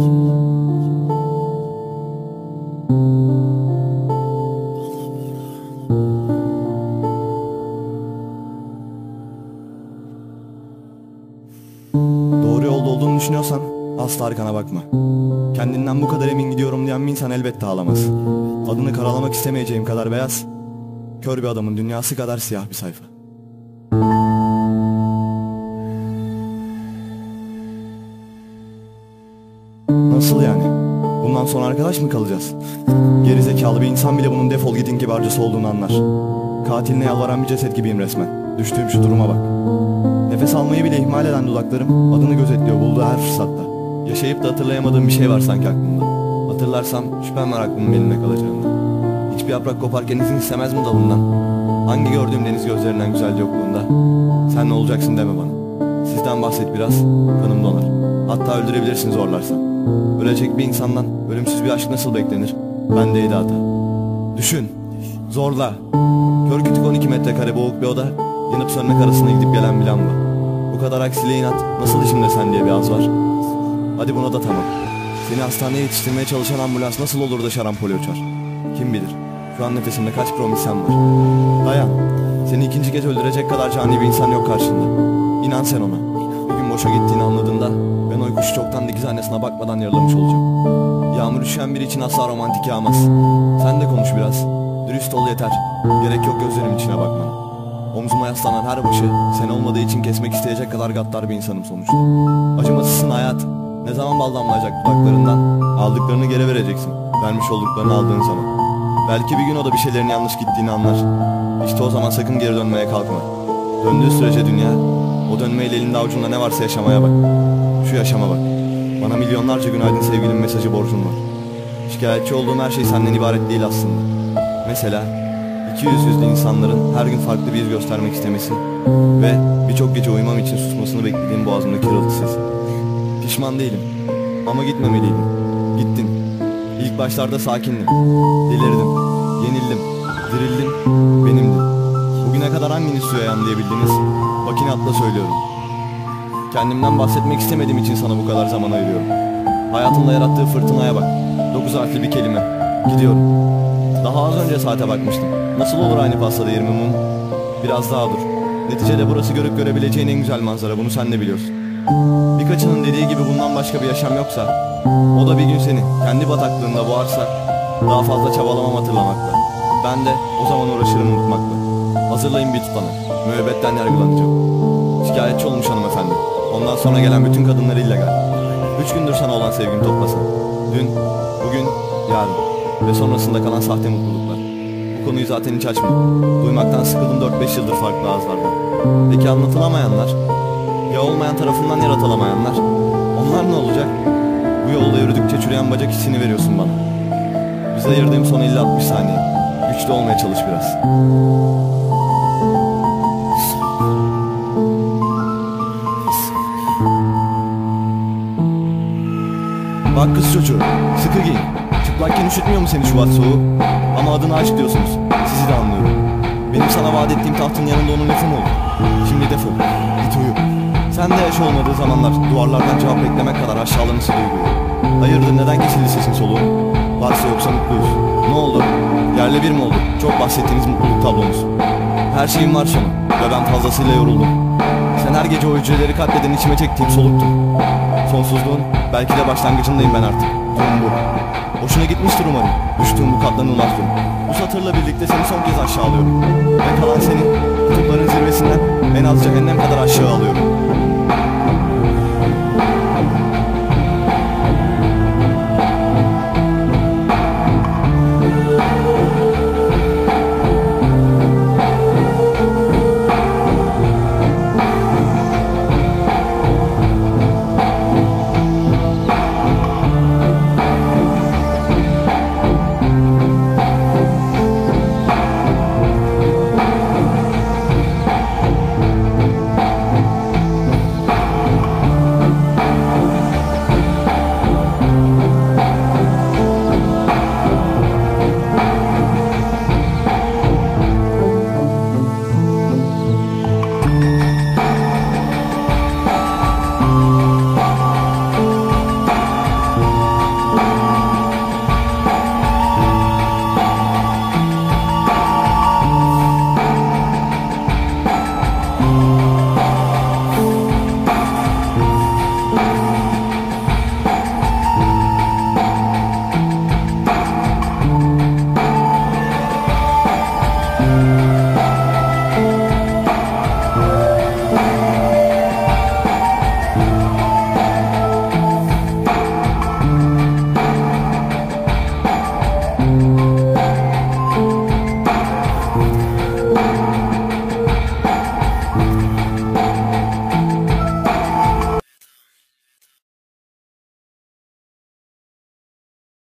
Doğru yolda olduğunu düşünüyorsan asla arkana bakma. Kendinden bu kadar emin gidiyorum diyen bir insan elbette ağlamaz. Adını karalamak istemeyeceğim kadar beyaz, kör bir adamın dünyası kadar siyah bir sayfa. Arkadaş mı kalacağız? Geri zekalı bir insan bile bunun defol gidin kibarcası olduğunu anlar. Katiline yalvaran bir ceset gibiyim resmen. Düştüğüm şu duruma bak. Nefes almayı bile ihmal eden dudaklarım adını gözetliyor bulduğu her fırsatta. Yaşayıp da hatırlayamadığım bir şey var sanki aklımda. Hatırlarsam şüphem var aklımın benimle kalacağında. Hiçbir yaprak koparken izin istemez mi dalından? Hangi gördüğüm deniz gözlerinden güzeldi yokluğunda? Sen ne olacaksın deme bana. Sizden bahset biraz, kanım donar. Hatta öldürebilirsin zorlarsa. Ölecek bir insandan ölümsüz bir aşk nasıl beklenir? Bendeydi hata. Düşün, zorla. Kör kütük 12 metrekare boğuk bir oda, yanıp sönmek arasında gidip gelen bir lamba. Bu kadar aksiliğe inat, nasıl içimde sen diye bir az var? Hadi buna da tamam. Seni hastaneye yetiştirmeye çalışan ambulans nasıl olur da şarampole uçar? Kim bilir? Şu an nefesimde kaç promilsem var. Dayan. Seni ikinci kez öldürecek kadar cani bir insan yok karşında. İnan sen ona. Boşa gittiğini anladığında ben o kuşu çoktan dikiz annesine bakmadan yaralamış olacağım. Yağmur üşüyen biri için asla romantik yağmaz. Sen de konuş biraz. Dürüst ol yeter. Gerek yok gözlerim içine bakmana. Omzuma yaslanan her başı sen olmadığı için kesmek isteyecek kadar gaddar bir insanım sonuçta. Acımasızsın hayat. Ne zaman bal damlayacak dudaklarından? Aldıklarını geri vereceksin. Vermiş olduklarını aldığın zaman. Belki bir gün o da bir şeylerin yanlış gittiğini anlar. İşte o zaman sakın geri dönmeye kalkma. Döndüğü sürece dünya, o dönmeyle elinde avucunda ne varsa yaşamaya bak. Şu yaşama bak. Bana milyonlarca günaydın sevgilim mesajı borcun var. Şikayetçi olduğum her şey senden ibaret değil aslında. Mesela iki yüz yüzlü insanların her gün farklı bir yüz göstermek istemesi ve birçok gece uyumam için susmasını beklediğim boğazımdaki hırıltı sesi. Pişman değilim ama gitmemeliydim. Gittin. İlk başlarda sakindim. Delirdim. Kadar hanginiz suya yanlayabildiniz? Bak inatla söylüyorum. Kendimden bahsetmek istemediğim için sana bu kadar zaman ayırıyorum. Hayatımda yarattığı fırtınaya bak. Dokuz harfli bir kelime. Gidiyorum. Daha az önce saate bakmıştım. Nasıl olur aynı pastada 20 mum? Biraz daha dur. Neticede burası görüp görebileceğin en güzel manzara. Bunu sen de biliyorsun. Birkaçının dediği gibi bundan başka bir yaşam yoksa, o da bir gün seni kendi bataklığında boğarsa, daha fazla çabalamam hatırlamakla. Ben de o zaman uğraşırım unutmakla. Hazırlayın bir tutana. Müebbetten yargılanacağım. Şikayetçi olmuş hanımefendi. Ondan sonra gelen bütün kadınlar illegal. Üç gündür sana olan sevgimi toplasan. Dün, bugün, yarın ve sonrasında kalan sahte mutluluklar. Bu konuyu zaten hiç açma. Duymaktan sıkıldım 4-5 yıldır farklı ağızlardan. Peki anlatılamayanlar? Ya olmayan tarafından yaratılamayanlar? Onlar ne olacak? Bu yolda yürüdükçe çürüyen bacak hissini veriyorsun bana. Bize ayırdığım son 50-60 saniye. Güçlü olmaya çalış biraz. Bak kız çocuğu, sıkı giyin. Çıplakken üşütmüyor mu seni Şubat soğuğu? Ama adına aşk diyorsunuz. Sizi de anlıyorum. Benim sana vaat ettiğim tahtın yanında onun lafı mı olur? Şimdi defol, git uyu. Sen de yaş olmadığı zamanlar duvarlardan cevap beklemek kadar aşağılaması duyguyu. Hayırdır neden kesildi sesin soluğu? Varsa yoksa mutluyuz. Ne oldu? Yerle bir mi oldu? Çok bahsettiğiniz mutluluk tablomuz. Her şeyim var sonu ve ben fazlasıyla yoruldum. Sen her gece o hücreleri katleden içime çektiğim soluktun. Sonsuzluğun belki de başlangıcındayım ben artık. Durum bu. Hoşuna gitmiştir umarım. Düştüğüm bu katlanılmaz durum. Bu satırla birlikte seni son kez aşağılıyorum. Ve kalan senin kutupların zirvesinden en az cehennem kadar aşağı alıyorum.